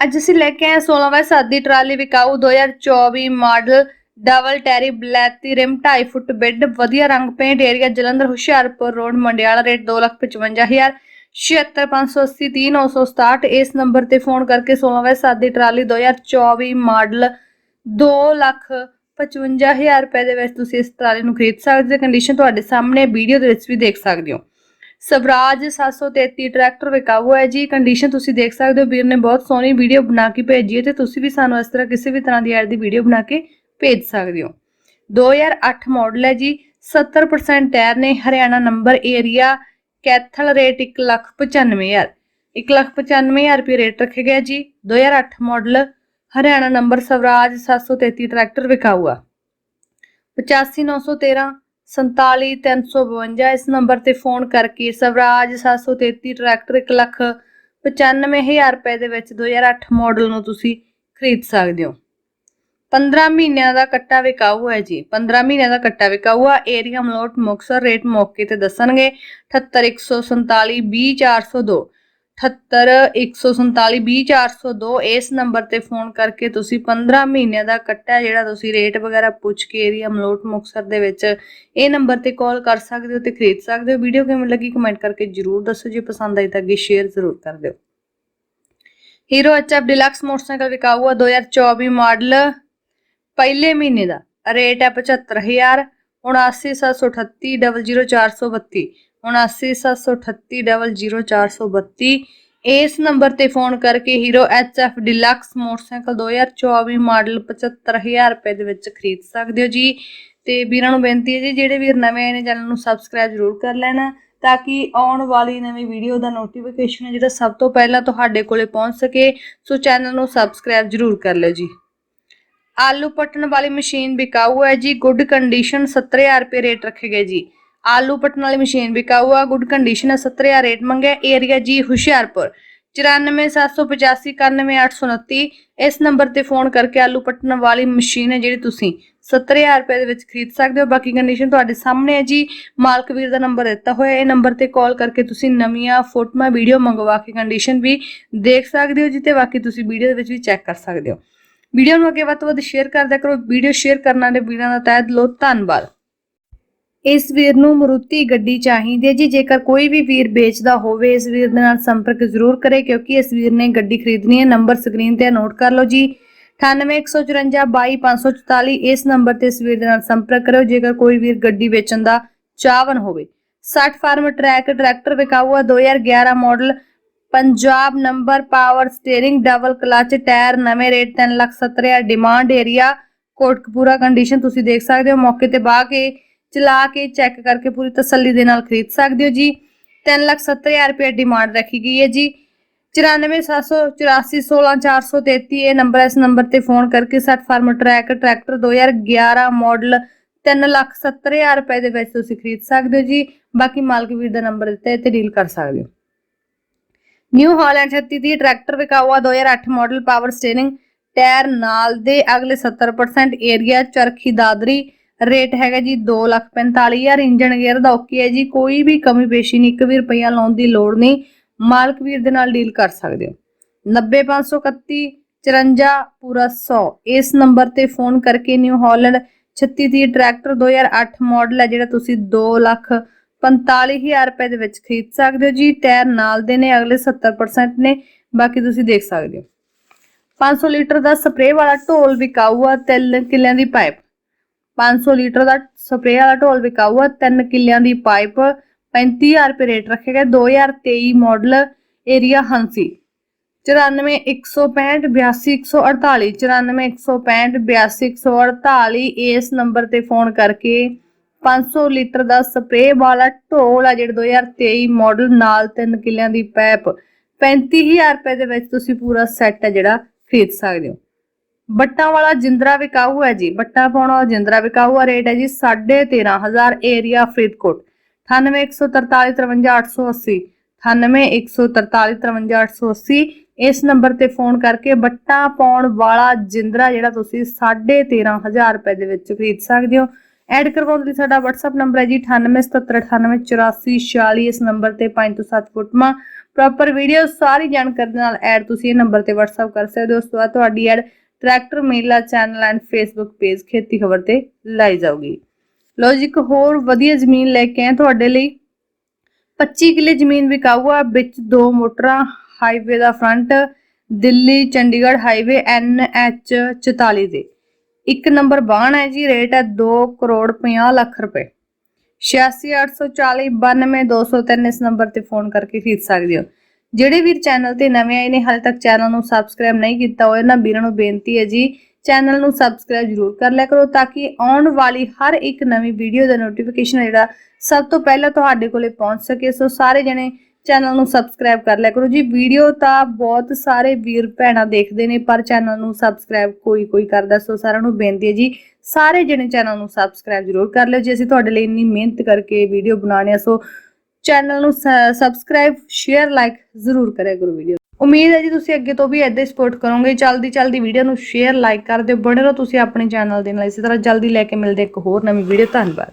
ਅੱਜ ਅਸੀਂ ਲੈ ਕੇ ਆਏ 16ਵਾਂ ਸਾਦੀ ਟਰਾਲੀ ਵਿਕਾਊ 2024 ਮਾਡਲ, ਡਬਲ ਟੈਰੀ ਬਲੈਕ ਦੀ ਰਿਮ 2.5 ਫੁੱਟ ਬੈੱਡ, ਵਧੀਆ ਰੰਗ paint area, Jalandhar, Hoshiarpur road, Mandiala rate 255000 76580 3967 ਇਸ ਨੰਬਰ ਤੇ ਫੋਨ ਕਰਕੇ 16ਵਾਂ ਸਾਦੀ ਟਰਾਲੀ 2024 ਮਾਡਲ 2 ਲੱਖ 55000 ਰੁਪਏ ਦੇ ਵਿੱਚ ਤੁਸੀਂ ਇਸ ਟਰਾਲੀ ਨੂੰ ਖਰੀਦ ਸਕਦੇ ਹੋ। ਕੰਡੀਸ਼ਨ ਤੁਹਾਡੇ ਸਾਹਮਣੇ ਵੀਡੀਓ ਦੇ ਵਿੱਚ ਵੀ ਦੇਖ ਸਕਦੇ ਹੋ। ਸਵਰਾਜ 733 ਟਰੈਕਟਰ ਵਿਕਾਊ ਹੈ ਜੀ। ਕੰਡੀਸ਼ਨ ਤੁਸੀਂ ਦੇਖ ਸਕਦੇ ਹੋ, ਵੀਰ ਨੇ ਬਹੁਤ ਸੋਹਣੀ ਵੀਡੀਓ ਬਣਾ ਕੇ ਭੇਜੀ ਹੈ ਤੇ ਤੁਸੀਂ ਵੀ ਸਾਨੂੰ ਇਸ ਤਰ੍ਹਾਂ ਕਿਸੇ ਵੀ ਤਰ੍ਹਾਂ ਦੀ ਐਡ ਦੀ ਵੀਡੀਓ ਬਣਾ ਕੇ ਭੇਜ ਸਕਦੇ ਹੋ। 2008 ਮਾਡਲ ਹੈ ਜੀ। 70% ਟਾਇਰ ਨੇ Haryana number area Kaithal rate 195000 195000 ਰੁਪਏ ਰੇਟ ਰੱਖਿਆ ਗਿਆ ਜੀ। 2008 model Haryana number Swaraj 733 tractor ਵਿਕਾਊ ਆ। 85913 47352 ਇਸ ਨੰਬਰ ਤੇ ਫੋਨ ਕਰਕੇ ਸਵਰਾਜ 733 ਟਰੈਕਟਰ 1 ਲੱਖ 95000 ਰੁਪਏ ਦੇ ਵਿੱਚ 2008 ਮਾਡਲ ਨੂੰ ਤੁਸੀਂ ਖਰੀਦ ਸਕਦੇ ਹੋ। 15 ਮਹੀਨਿਆਂ ਦਾ ਕੱਟਾ ਵਿਕਾਊ ਹੈ ਜੀ। 15 ਮਹੀਨਿਆਂ ਦਾ ਕੱਟਾ ਵਿਕਾਊ ਆ। ਏਰੀਆ ਮਲੋਟ ਮੁਕਸਰ ਰੇਟ ਮੌਕੇ ਤੇ ਦੱਸਣਗੇ। 78147 20402 78147 ਇਸ ਨੰਬਰ ਤੇ ਫੋਨ ਕਰਕੇ ਤੁਸੀਂ 15 ਮਹੀਨਿਆਂ ਦਾ ਕੱਟਾ ਜਿਹੜਾ ਤੁਸੀਂ ਰੇਟ ਵਗੈਰਾ ਪੁੱਛ ਕੇ ਏਰੀਆ ਮਲੋਟ ਮੁਕਸਰ ਦੇ ਵਿੱਚ ਇਹ ਨੰਬਰ ਤੇ ਕਾਲ ਕਰ ਸਕਦੇ ਹੋ ਤੇ ਖਰੀਦ ਸਕਦੇ ਹੋ। ਵੀਡੀਓ ਕਿਵੇਂ ਲੱਗੀ ਕਮੈਂਟ ਕਰਕੇ ਜਰੂਰ ਦੱਸੋ। ਜੇ ਪਸੰਦ ਆਈ ਤਾਂ ਅੱਗੇ ਸ਼ੇਅਰ ਜ਼ਰੂਰ ਕਰ ਦਿਓ। ਹੀਰੋ ਐਚਐਫ ਡਿਲਕਸ ਮੋਟਰਸਾਈਕਲ ਵਿਕਾਊ ਆ 2024 ਮਾਡਲ ਪਹਿਲੇ ਮਹੀਨੇ ਦਾ। ਰੇਟ ਹੈ 75000 79738 00432 79738 ਇਸ ਨੰਬਰ ਤੇ ਫੋਨ ਕਰਕੇ Hero HF deluxe motorcycle 2024 model 75000 ਰੁਪਏ ਦੇ ਵਿੱਚ ਖਰੀਦ ਸਕਦੇ ਹੋ ਜੀ। ਤੇ ਵੀਰਾਂ ਨੂੰ ਬੇਨਤੀ ਹੈ ਜੀ, ਜਿਹੜੇ ਵੀਰ ਨਵੇਂ ਆਏ ਨੇ, ਚੈਨਲ ਨੂੰ ਸਬਸਕ੍ਰਾਈਬ ਜ਼ਰੂਰ ਕਰ ਲੈਣਾ ਤਾਂ ਕਿ ਆਉਣ ਵਾਲੀ ਨਵੀਂ ਵੀਡੀਓ ਦਾ ਨੋਟੀਫਿਕੇਸ਼ਨ ਹੈ, ਜਿਹੜਾ ਸਭ ਤੋਂ ਪਹਿਲਾਂ ਤੁਹਾਡੇ ਕੋਲੇ ਪਹੁੰਚ ਸਕੇ। ਸੋ ਚੈਨਲ ਨੂੰ ਸਬਸਕ੍ਰਾਈਬ ਜ਼ਰੂਰ ਕਰ ਲਿਓ ਜੀ। ਆਲੂ ਪੱਟਣ ਵਾਲੀ ਮਸ਼ੀਨ ਵਿਕਾਊ ਹੈ ਜੀ ਗੁੱਡ ਕੰਡੀਸ਼ਨ 70000 ਰੁਪਏ ਰੇਟ ਰੱਖੇ ਗਏ ਜੀ। ਆਲੂ ਪੱਟਣ ਵਾਲੀ ਮਸ਼ੀਨ ਵਿਕਾਊ ਆ ਗੁੱਡ ਕੰਡੀਸ਼ਨ ਹੈ 70000 ਰੇਟ ਮੰਗਿਆ ਏਰੀਆ ਜੀ ਹੁਸ਼ਿਆਰਪੁਰ। 9475891829 ਇਸ ਨੰਬਰ ਤੇ ਫੋਨ ਕਰਕੇ ਆਲੂ ਪੱਟਣ ਵਾਲੀ ਮਸ਼ੀਨ ਹੈ ਜਿਹੜੀ ਤੁਸੀਂ 70000 ਰੁਪਏ ਦੇ ਵਿੱਚ ਖਰੀਦ ਸਕਦੇ ਹੋ। ਬਾਕੀ ਕੰਡੀਸ਼ਨ ਤੁਹਾਡੇ ਸਾਹਮਣੇ ਹੈ ਜੀ, ਮਾਲਕ ਵੀਰ ਦਾ ਨੰਬਰ ਦਿੱਤਾ ਹੋਇਆ ਇਹ ਨੰਬਰ ਤੇ ਕਾਲ ਕਰਕੇ ਤੁਸੀਂ ਨਵੀਆਂ ਫੋਟੋਆਂ ਵੀਡੀਓ ਮੰਗਵਾ ਕੇ ਕੰਡੀਸ਼ਨ ਵੀ ਦੇਖ ਸਕਦੇ ਹੋ ਜੀ ਤੇ ਬਾਕੀ ਤੁਸੀਂ ਵੀਡੀਓ ਦੇ ਵਿੱਚ ਵੀ ਚੈੱਕ ਕਰ ਸਕਦੇ ਹੋ। ਵੀਡੀਓ ਨੂੰ ਅੱਗੇ ਵੱਧ ਤੋਂ ਵੱਧ ਸ਼ੇਅਰ ਕਰਦਿਆ ਕਰੋ। ਵੀਡੀਓ ਸ਼ੇਅਰ ਕਰਨ ਵਾਲੇ ਵੀਰਾਂ ਦਾ ਤਹਿ ਦਿਲੋਂ ਧੰਨਵਾਦ। ਇਸ ਵੀਰ ਨੂੰ ਮਰੂਤੀ ਗੱਡੀ ਚਾਹੀਦੀ ਹੈ ਜੀ। ਜੇਕਰ ਕੋਈ ਵੀ ਵੀਰ ਵੇਚਦਾ ਹੋਵੇ, ਇਸ ਵੀਰ ਦੇ ਨਾਲ ਸੰਪਰਕ ਜ਼ਰੂਰ ਕਰੇ, ਕਿਉਂਕਿ ਇਸ ਵੀਰ ਨੇ ਗੱਡੀ ਖਰੀਦਣੀ ਹੈ। ਨੰਬਰ ਸਕਰੀਨ ਤੇ ਨੋਟ ਕਰ ਲਓ ਜੀ। 9815422544 ਇਸ ਨੰਬਰ ਤੇ ਇਸ ਵੀਰ ਦੇ ਨਾਲ ਸੰਪਰਕ ਕਰੋ ਜੇਕਰ ਕੋਈ ਵੀਰ ਗੱਡੀ ਵੇਚਣ ਦਾ ਚਾਹਵਨ ਹੋਵੇ। 60 ਫਾਰਮ ਟਰੈਕ, ਟਰੈਕਟਰ ਵਿਕਾਊ ਹੈ 2011 model, Punjab number, power steering, double clutch, tyre ਨਵੇਂ rate 370000 demand area, Kotkapura condition ਤੁਸੀਂ ਦੇਖ ਸਕਦੇ ਹੋ। ਮੌਕੇ ਤੇ ਬਾ ਕੇ ਚਲਾ ਕੇ ਚੈੱਕ ਕਰਕੇ ਪੂਰੀ ਤਸੱਲੀ ਦੇ ਨਾਲ ਖਰੀਦ ਸਕਦੇ ਹੋ ਜੀ। 370000 ਰੁਪਏ ਡਿਮਾਂਡ ਰੱਖੀ ਗਈ ਹੈ ਜੀ। 9478416433 ਇਹ ਨੰਬਰ ਹੈ। ਇਸ ਨੰਬਰ ਤੇ ਫੋਨ ਕਰਕੇ 60 ਫਾਰਮ ਟਰੈਕ ਟਰੈਕਟਰ 2011 ਮਾਡਲ 370000 ਰੁਪਏ ਦੇ ਵਿੱਚ ਤੁਸੀਂ ਖਰੀਦ ਸਕਦੇ ਹੋ ਜੀ। ਬਾਕੀ ਮਾਲਕ ਵੀਰ ਦਾ ਨੰਬਰ ਦਿੱਤਾ ਹੈ ਤੇ ਡੀਲ ਕਰ ਸਕਦੇ ਹੋ। ਨਿਊ ਹਾਲੈਂਡ 3630 ਟਰੈਕਟਰ ਵਿਕਾਊਆ 2008 ਮਾਡਲ ਪਾਵਰ ਸਟੀਅਰਿੰਗ ਟਾਇਰ ਨਾਲ ਦੇ ਅਗਲੇ 70% ਏਰੀਆ ਚਰਖੀ ਦਾਦਰੀ ਰੇਟ ਹੈਗਾ ਜੀ 245000 ਇੰਜਨ ਗੇਅਰ ਦਾ ਓਕੇ ਹੈ ਜੀ, ਕੋਈ ਵੀ ਕਮੀ ਪੇਸ਼ੀ ਨਹੀਂ 1 ਵੀ ਰੁਪਈਆ ਲਾਉਣ ਦੀ ਲੋੜ ਨਹੀਂ, ਮਾਲਕ ਵੀਰ ਦੇ ਨਾਲ ਡੀਲ ਕਰ ਸਕਦੇ ਹੋ। 90531 54 ਪੂਰਾ 100 ਇਸ ਨੰਬਰ ਤੇ ਫੋਨ ਕਰਕੇ ਨਿਊ ਹਾਲੈਂਡ 3630 ਟਰੈਕਟਰ 2008 ਮਾਡਲ ਹੈ, ਜਿਹੜਾ ਤੁਸੀਂ 2 ਲੱਖ 45000 ਰੁਪਏ ਦੇ ਵਿੱਚ ਖਰੀਦ ਸਕਦੇ ਹੋ ਜੀ, ਟਾਇਰ ਨਾਲ ਦੇ ਨੇ, ਅਗਲੇ 70% ਨੇ, ਬਾਕੀ ਤੁਸੀਂ ਦੇਖ ਸਕਦੇ ਹੋ। 500 ਲੀਟਰ ਦਾ ਸਪਰੇਅ ਵਾਲਾ ਢੋਲ ਵਿਕਾਊ ਆ ਤਿੰਨ ਕਿੱਲਿਆਂ ਦੀ ਪਾਈਪ। 500 ਲੀਟਰ ਦਾ ਸਪਰੇਅ ਵਾਲਾ ਢੋਲ ਵਿਕਾਊ ਆ ਤਿੰਨ ਕਿੱਲਿਆਂ ਦੀ ਪਾਈਪ 35000 ਰੁਪਏ ਰੇਟ ਰੱਖਿਆ ਗਿਆ 2023 ਮਾਡਲ ਏਰੀਆ ਹੰਸੀ 94165 82148 94165 82148 ਇਸ ਨੰਬਰ ਤੇ ਫੋਨ ਕਰਕੇ 500 ਲੀਟਰ ਦਾ ਸਪਰੇਅ ਵਾਲਾ ਢੋਲ ਆ ਜਿਹੜਾ 2023 ਮਾਡਲ ਨਾਲ 3 ਕਿੱਲਿਆਂ ਦੀ ਪੈਪ 35000 ਰੁਪਏ ਦੇ ਵਿੱਚ ਤੁਸੀਂ ਪੂਰਾ ਸੈੱਟ ਹੈ ਜਿਹੜਾ ਖਰੀਦ ਸਕਦੇ ਹੋ। ਬੱਟਾਂ ਵਾਲਾ ਜਿੰਦਰਾ ਵਿਕਾਊ ਹੈ ਜੀ, ਬੱਟਾ ਪਾਉਣ ਵਾਲਾ ਜਿੰਦਰਾ ਵਿਕਾਊ ਆ ਰੇਟ ਹੈ ਜੀ 13500 ਏਰੀਆ ਫਰੀਦਕੋਟ 9814453880 9814453880 ਇਸ ਨੰਬਰ ਤੇ ਫੋਨ ਕਰਕੇ ਬੱਟਾ ਪਾਉਣ ਵਾਲਾ ਜਿੰਦਰਾ ਜਿਹੜਾ ਤੁਸੀਂ 13500 ਰੁਪਏ ਦੇ ਵਿੱਚ ਖਰੀਦ ਸਕਦੇ ਹੋ। ਐਡ ਕਰਵਾਉਣ ਲਈ ਸਾਡਾ WhatsApp ਨੰਬਰ ਹੈ ਜੀ 9877988446 ਇਸ ਨੰਬਰ ਤੇ 5 ਤੋਂ 7 ਫੁੱਟਮਾ ਪ੍ਰੋਪਰ ਵੀਡੀਓ ਸਾਰੀ ਜਾਣਕਾਰੀ ਨਾਲ ਐਡ ਤੁਸੀਂ ਇਹ ਨੰਬਰ ਤੇ WhatsApp ਕਰ ਸਕਦੇ ਹੋ। ਉਸ ਤੋਂ ਬਾਅਦ ਤੁਹਾਡੀ ਐਡ ਟਰੈਕਟਰ, ਮੇਲਾ, ਚੈਨਲ ਐਂਡ ਫੇਸਬੁੱਕ ਪੇਜ ਖੇਤੀ ਖਬਰ ਤੇ ਲਾਈ ਜਾਊਗੀ। ਲੋ ਜੀ, ਇੱਕ ਹੋਰ ਵਧੀਆ ਜ਼ਮੀਨ ਲੈ ਕੇ ਆਏ ਤੁਹਾਡੇ ਲਈ। 25 ਕਿੱਲੇ ਜ਼ਮੀਨ ਵਿਕਾਊ ਆ ਵਿੱਚ ਦੋ ਮੋਟਰਾਂ ਹਾਈਵੇ ਦਾ front Delhi, Chandigarh highway NH 44 ਦੇ। ਇੱਕ ਨੰਬਰ ਬਾਣ ਹੈ ਜੀ, ਰੇਟ ਹੈ 2 ਕਰੋੜ 50 ਲੱਖ ਰੁਪਏ। 8684492203 ਇਸ ਨੰਬਰ ਤੇ ਫੋਨ ਕਰਕੇ ਖਰੀਦ ਸਕਦੇ ਹੋ। ਜਿਹੜੇ ਵੀਰ ਚੈਨਲ ਤੇ ਨਵੇਂ ਆਏ ਨੇ, ਹਾਲੇ ਤੱਕ ਚੈਨਲ ਨੂੰ ਸਬਸਕ੍ਰਾਈਬ ਨਹੀਂ ਕੀਤਾ ਹੋਇਆ ਨਾ ਵੀਰਾਂ ਨੂੰ ਬੇਨਤੀ ਹੈ ਜੀ, ਚੈਨਲ ਨੂੰ ਸਬਸਕ੍ਰਾਈਬ ਜ਼ਰੂਰ ਕਰ ਲਿਆ ਕਰੋ ਤਾਂ ਕਿ ਆਉਣ ਵਾਲੀ ਹਰ ਇੱਕ ਨਵੀਂ ਵੀਡੀਓ ਦਾ ਨੋਟੀਫਿਕੇਸ਼ਨ ਜਿਹੜਾ, ਸਭ ਤੋਂ ਪਹਿਲਾਂ ਤੁਹਾਡੇ ਕੋਲੇ ਪਹੁੰਚ ਸਕੇ। ਸੋ ਸਾਰੇ ਜਣੇ ਚੈਨਲ ਨੂੰ ਸਬਸਕ੍ਰਾਈਬ ਕਰ ਲਿਆ ਕਰੋ ਜੀ। ਵੀਡੀਓ ਤਾਂ ਬਹੁਤ ਸਾਰੇ ਵੀਰ ਭੈਣਾਂ ਦੇਖਦੇ ਨੇ, ਪਰ ਚੈਨਲ ਨੂੰ ਸਬਸਕ੍ਰਾਈਬ ਕੋਈ ਕੋਈ ਕਰਦਾ। ਸੋ ਸਾਰਿਆਂ ਨੂੰ ਬੇਨਤੀ ਹੈ ਜੀ, ਸਾਰੇ ਜਣੇ ਚੈਨਲ ਨੂੰ ਸਬਸਕ੍ਰਾਈਬ ਜ਼ਰੂਰ ਕਰ ਲਿਓ। ਜੀ ਅਸੀਂ ਤੁਹਾਡੇ ਲਈ ਇੰਨੀ ਮਿਹਨਤ ਕਰਕੇ ਵੀਡੀਓ ਬਣਾਉਣੇ ਆ, ਸੋ ਚੈਨਲ ਨੂੰ ਸਬਸਕ੍ਰਾਈਬ ਸ਼ੇਅਰ ਲਾਈਕ ਜ਼ਰੂਰ ਕਰਿਆ ਕਰੋ ਵੀਡੀਓ ਉਮੀਦ ਹੈ ਜੀ ਤੁਸੀਂ ਅੱਗੇ ਤੋਂ ਵੀ ਏਦਾਂ ਹੀ ਸਪੋਰਟ ਕਰੋਗੇ। ਜਲਦੀ ਜਲਦੀ ਵੀਡੀਓ ਨੂੰ ਸ਼ੇਅਰ ਲਾਈਕ ਕਰ ਦਿਓ। ਬਣੇ ਰਹੋ ਤੁਸੀਂ ਆਪਣੇ ਚੈਨਲ ਦੇ ਨਾਲ। ਇਸੇ ਤਰ੍ਹਾਂ ਜਲਦੀ ਲੈ ਕੇ ਮਿਲਦੇ ਇੱਕ ਹੋਰ ਨਵੀਂ ਵੀਡੀਓ ਧੰਨਵਾਦ।